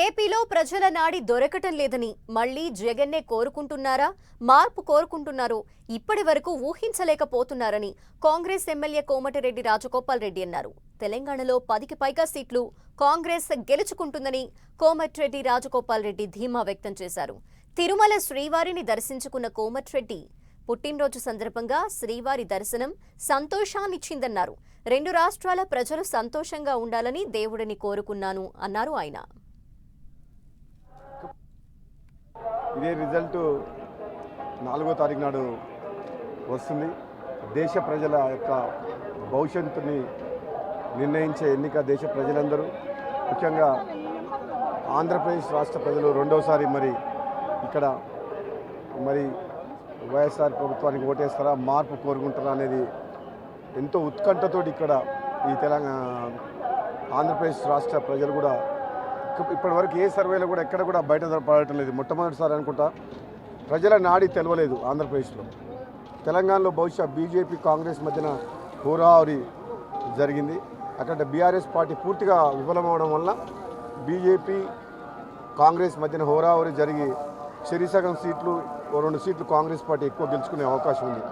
ఏపీలో ప్రజల నాడి దొరకటం లేదని మళ్ళీ జగన్నే కోరుకుంటున్నారా? మార్పు కోరుకుంటున్నారో. ఇప్పటి వరకు ఊహించలేకపోతున్నారని కాంగ్రెస్ ఎమ్మెల్యే కోమటిరెడ్డి రాజగోపాల్ రెడ్డి అన్నారు. తెలంగాణలో పదికి పైగా సీట్లు కాంగ్రెస్ గెలుచుకుంటుందని కోమటిరెడ్డి రాజగోపాల్ రెడ్డి ధీమా వ్యక్తం చేశారు. తిరుమల శ్రీవారిని దర్శించుకున్న కోమటిరెడ్డి పుట్టినరోజు సందర్భంగా శ్రీవారి దర్శనం సంతోషాన్నిచ్చిందన్నారు. రెండు రాష్ట్రాల ప్రజలు సంతోషంగా ఉండాలని దేవుడిని కోరుకున్నాను అన్నారు ఆయన. ఇదే రిజల్ట్ నాలుగో తారీఖు నాడు వస్తుంది. దేశ ప్రజల యొక్క భవిష్యత్తుని నిర్ణయించే ఎన్నిక దేశ ప్రజలందరూ. ముఖ్యంగా ఆంధ్రప్రదేశ్ రాష్ట్ర ప్రజలు రెండవసారి మరి ఇక్కడ మరి వైఎస్ఆర్ ప్రభుత్వానికి ఓటేస్తారా మార్పు కోరుకుంటారా అనేది ఎంతో ఉత్కంఠతోటి ఇక్కడ ఈ తెలంగాణ ఆంధ్రప్రదేశ్ రాష్ట్ర ప్రజలు కూడా ఇప్పటివరకు ఏ సర్వేలో కూడా ఎక్కడ కూడా బయట పడటం లేదు. మొట్టమొదటిసారి అనుకుంటా ప్రజల నాడి తెలవలేదు ఆంధ్రప్రదేశ్లో. తెలంగాణలో బహుశా బీజేపీ కాంగ్రెస్ మధ్యన హోరాహోరీ జరిగింది. అక్కడ బీఆర్ఎస్ పార్టీ పూర్తిగా విఫలమవడం వల్ల బీజేపీ కాంగ్రెస్ మధ్యన హోరాహోరీ జరిగి చెరిసగం సీట్లు రెండు సీట్లు కాంగ్రెస్ పార్టీ ఎక్కువ గెలుచుకునే అవకాశం ఉంది.